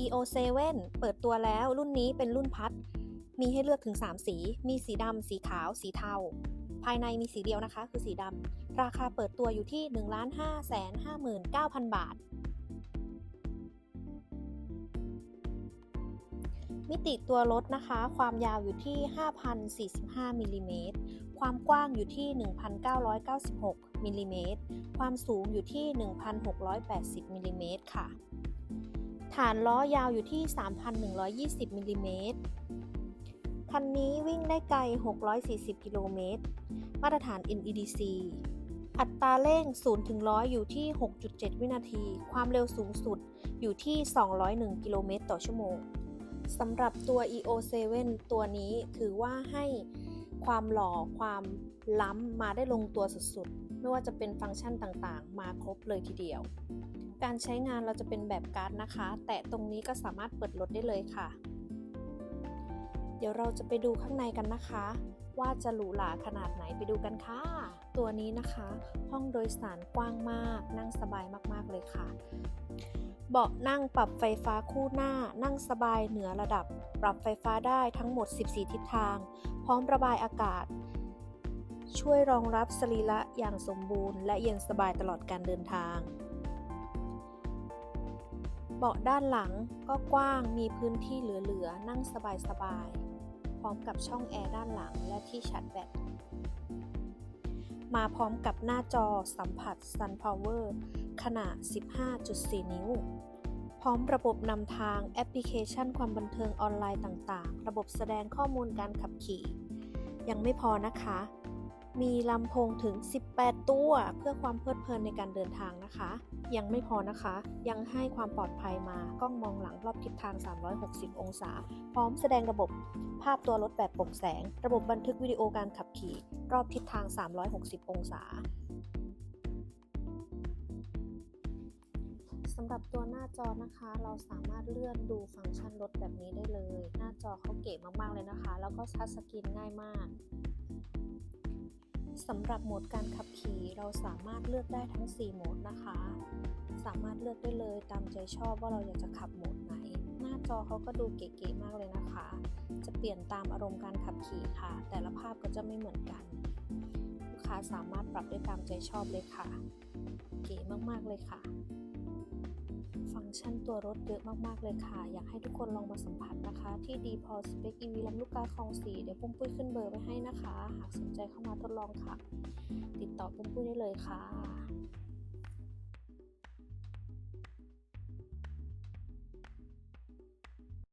EO7 เปิดตัวแล้วรุ่นนี้เป็นรุ่นพัด มีให้เลือกถึง 3 สี มีสีดำ สีขาว สีเทา ภายในมีสีเดียวนะคะ คือสีดำ ราคาเปิดตัวอยู่ที่ 1,559,000 บาท มิติตัวรถนะคะ ความยาวอยู่ที่ 5,045มิลลิเมตร ความกว้างอยู่ที่ 1,996มิลลิเมตร ความสูงอยู่ที่ 1,680มิลลิเมตรค่ะ ฐานล้อยาวอยู่ที่ 3,120มิลลิเมตรคันนี้วิ่งได้ไกล 640 กิโลเมตร มาตรฐาน NEDC อัตราเร่ง 0 ถึง 100 อยู่ที่ 6.7 วินาที ความเร็วสูงสุดอยู่ที่ 201 กิโลเมตรต่อชั่วโมง สำหรับตัว EO7 ตัวนี้ถือว่าให้ ความหล่อความล้ำมาได้ลงตัวสุดๆ ไม่ว่าจะเป็นฟังก์ชันต่างๆ มาครบเลยทีเดียว การใช้งานเราจะเป็นแบบการ์ดนะคะ แต่ตรงนี้ก็สามารถเปิดรถได้เลยค่ะ เดี๋ยวเราจะไปดูข้างในกันนะคะ ว่าจะหรูหราขนาดไหนไปดูกันค่ะ ตัวนี้นะคะ ห้องโดยสารกว้างมาก นั่งสบายมากๆเลยค่ะ เบาะนั่งปรับไฟฟ้าคู่หน้า นั่งสบายเหนือระดับ ปรับไฟฟ้าได้ทั้งหมด 14 ทิศทาง พร้อมระบายอากาศ ช่วยรองรับสรีระอย่างสมบูรณ์ และเย็นสบายตลอดการเดินทาง เบาะด้านหลังก็กว้างมีพื้นที่เหลือๆ นั่งสบายๆ พร้อมกับช่องแอร์ด้านหลังและที่ชาร์จแบตมาพร้อมกับหน้าจอสัมผัส Sun Power ขนาด 15.4 นิ้ว พร้อมระบบนำทางแอปพลิเคชันความบันเทิงออนไลน์ต่างๆ ระบบแสดงข้อมูลการขับขี่ ยังไม่พอนะคะ มีลำโพงถึง 18 ตัว เพื่อความเพลิดเพลินในการเดินทางนะคะ ยังไม่พอนะคะ ยังให้ความปลอดภัยมากล้องมองหลังรอบทิศทาง 360 องศา พร้อมแสดงระบบภาพตัวรถแบบโปร่งแสง ระบบบันทึกวิดีโอการขับขี่ รอบทิศทาง 360 องศา สำหรับตัวหน้าจอนะคะ เราสามารถเลื่อนดูฟังก์ชันรถแบบนี้ได้เลย หน้าจอเขาเก๋มากๆเลยนะคะ แล้วก็ทัชสกรีนง่ายมากสำหรับโหมดการขับขี่เราสามารถเลือกได้ทั้ง 4 โหมดนะคะ สามารถเลือกได้เลยตามใจชอบว่าเราอยากจะขับโหมดไหน หน้าจอเขาก็ดูเก๋ๆมากเลยนะคะ จะเปลี่ยนตามอารมณ์การขับขี่ค่ะ แต่ละภาพก็จะไม่เหมือนกัน ลูกค้าสามารถปรับได้ตามใจชอบเลยค่ะ เก๋มากๆเลยค่ะ ฟังก์ชันตัวรถเยอะมาก ๆ เลยค่ะ อยากให้ทุกคนลองมาสัมผัสนะคะ ที่ดีพอสเปคอีวีลำลูกกาคลองสีเดี๋ยวปุ้มปุ้ยขึ้นเบอร์ไว้ให้นะคะ หากสนใจเข้ามาทดลองค่ะ ติดต่อปุ้มปุ้ยได้เลยค่ะ